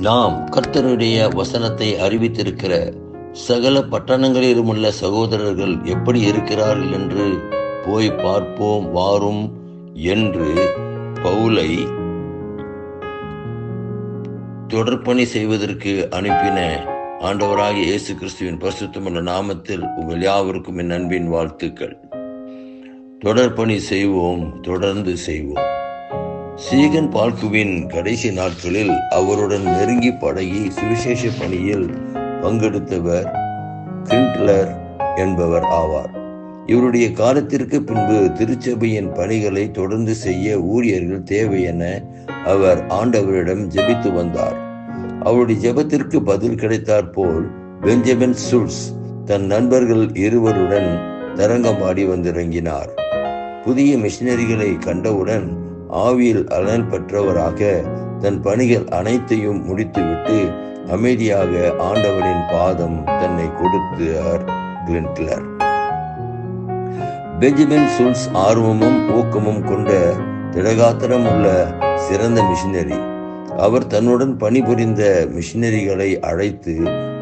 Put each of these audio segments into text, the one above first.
நாம் கர்த்தருடைய வசனத்தை அறிவித்திருக்கிற சகல பட்டணங்களிலும் உள்ள சகோதரர்கள் எப்படி இருக்கிறார்கள் என்று போய் பார்ப்போம் வாரும் என்று பவுலை தொடர்பணி செய்வதற்கு அனுப்பின ஆண்டவராகிய இயேசு கிறிஸ்துவின் பரிசுத்தமுள்ள நாமத்தில் உங்கள் யாவருக்கும் என் அன்பின் வாழ்த்துக்கள். தொடர்பணி செய்வோம் தொடர்ந்து செய்வோம். சீகன் பால்குவின் கடைசி நாட்களில் அவருடன் நெருங்கி பழகி சுவிசேஷ பணியில் பங்கெடுத்தவர் கிரிண்ட்லர் என்பவர் ஆவார். இவருடைய காலத்திற்கு பின்பு திருச்சபையின் பணிகளை தொடர்ந்து செய்ய ஊழியர்கள் தேவை என அவர் ஆண்டவரிடம் ஜெபித்து வந்தார். அவருடைய ஜெபத்திற்கு பதில் கிடைத்தாற் போல் பெஞ்சமின் சுல்ஸ் தன் நண்பர்கள் இருவருடன் தரங்கம்பாடி வந்திறங்கினார். புதிய மிஷினரிகளை கண்டவுடன் ஆவியில் அலன் பெற்றவராக தன் பணிகள் அனைத்தையும் முடித்துவிட்டு அமைதியாக ஆண்டவரின் பாதம் தன்னை கொடுத்தார் கிளின்ட்லர் பெஞ்சமின் சுல்ஸ் ஆர்வமும் ஊக்கமும் கொண்ட திடகாத்திரம் உள்ள சிறந்த மிஷினரி. அவர் தன்னுடன் பணிபுரிந்த மிஷினரிகளை அழைத்து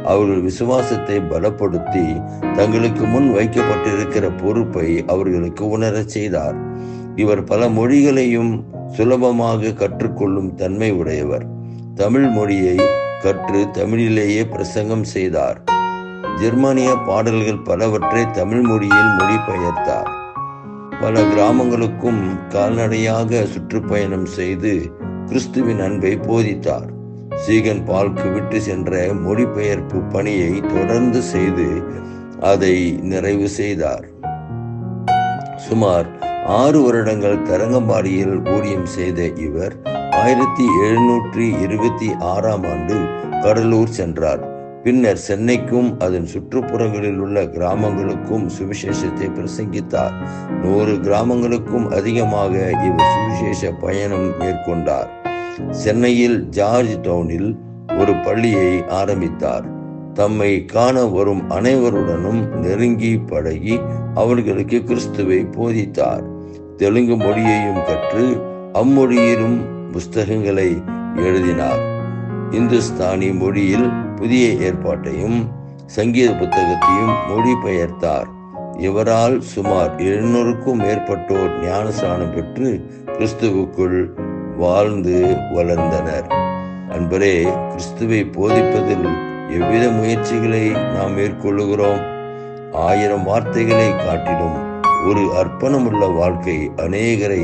அவர்கள் விசுவாசத்தை பலப்படுத்தி தங்களுக்கு முன் வைக்கப்பட்டிருக்கிற பொறுப்பை அவர்களுக்கு உணரச் செய்தார். இவர் பல மொழிகளையும் சுலபமாக கற்றுக்கொள்ளும் தன்மை உடையவர். தமிழ் மொழியை கற்று தமிழிலேயே பிரசங்கம் செய்தார். ஜெர்மானிய பாடல்கள் பலவற்றை தமிழ் மொழியில் மொழிபெயர்த்தார். பல கிராமங்களுக்கும் கால்நடையாக சுற்றுப்பயணம் செய்து கிறிஸ்துவின் அன்பை போதித்தார். சீகன் பால்க்கு விட்டு சென்ற மொழிபெயர்ப்பு பணியை தொடர்ந்து செய்து அதை நிறைவு செய்தார். சுமார் ஆறு வருடங்கள் தரங்கம்பாடியில் ஊழியம் செய்த இவர் ஆயிரத்தி எழுநூற்றி இருபத்தி ஆறாம் ஆண்டு கடலூர் சென்றார். பின்னர் சென்னைக்கும் அதன் சுற்றுப்புறங்களில் உள்ள கிராமங்களுக்கும் சுவிசேஷத்தை பிரசங்கித்தார். நூறு கிராமங்களுக்கும் அதிகமாக இவர் சுவிசேஷ பயணம் மேற்கொண்டார். சென்னையில் ஜார்ஜ் டவுனில் ஒரு பள்ளியை ஆரம்பித்தார். தம்மை காண வரும் அனைவருடனும் நெருங்கி பழகி அவர்களுக்கு கிறிஸ்துவை போதித்தார். தெலுங்கு மொழியையும் கற்று அம்மொழியிலும் புஸ்தகங்களை எழுதினார். இந்துஸ்தானி மொழியில் புதிய ஏற்பாட்டையும் சங்கீத புத்தகத்தையும் மொழிபெயர்த்தார். இவரால் சுமார் எழுநூறுக்கும் மேற்பட்டோர் ஞானஸ்தானம் பெற்று கிறிஸ்துவுக்குள் வாழ்ந்து வளர்ந்தனர். அன்பரே கிறிஸ்துவை போதிப்பதில் எவ்வித முயற்சிகளை நாம் மேற்கொள்ளுகிறோம்? ஆயிரம் வார்த்தைகளை காட்டிலும் ஒரு அர்ப்பணமுள்ள வாழ்க்கை அநேகரை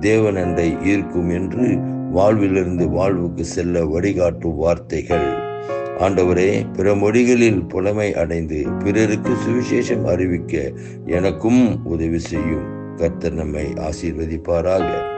தேவனண்டை ஈர்க்கும் என்று வாழ்விலிருந்து வாழ்வுக்கு செல்ல வழிகாட்டும் வார்த்தைகள். ஆண்டவரே பிற மொழிகளில் புலமை அடைந்து பிறருக்கு சுவிசேஷம் அறிவிக்க எனக்கும் உதவி செய்யும். கர்த்தர் நம்மை ஆசீர்வதிப்பாராக.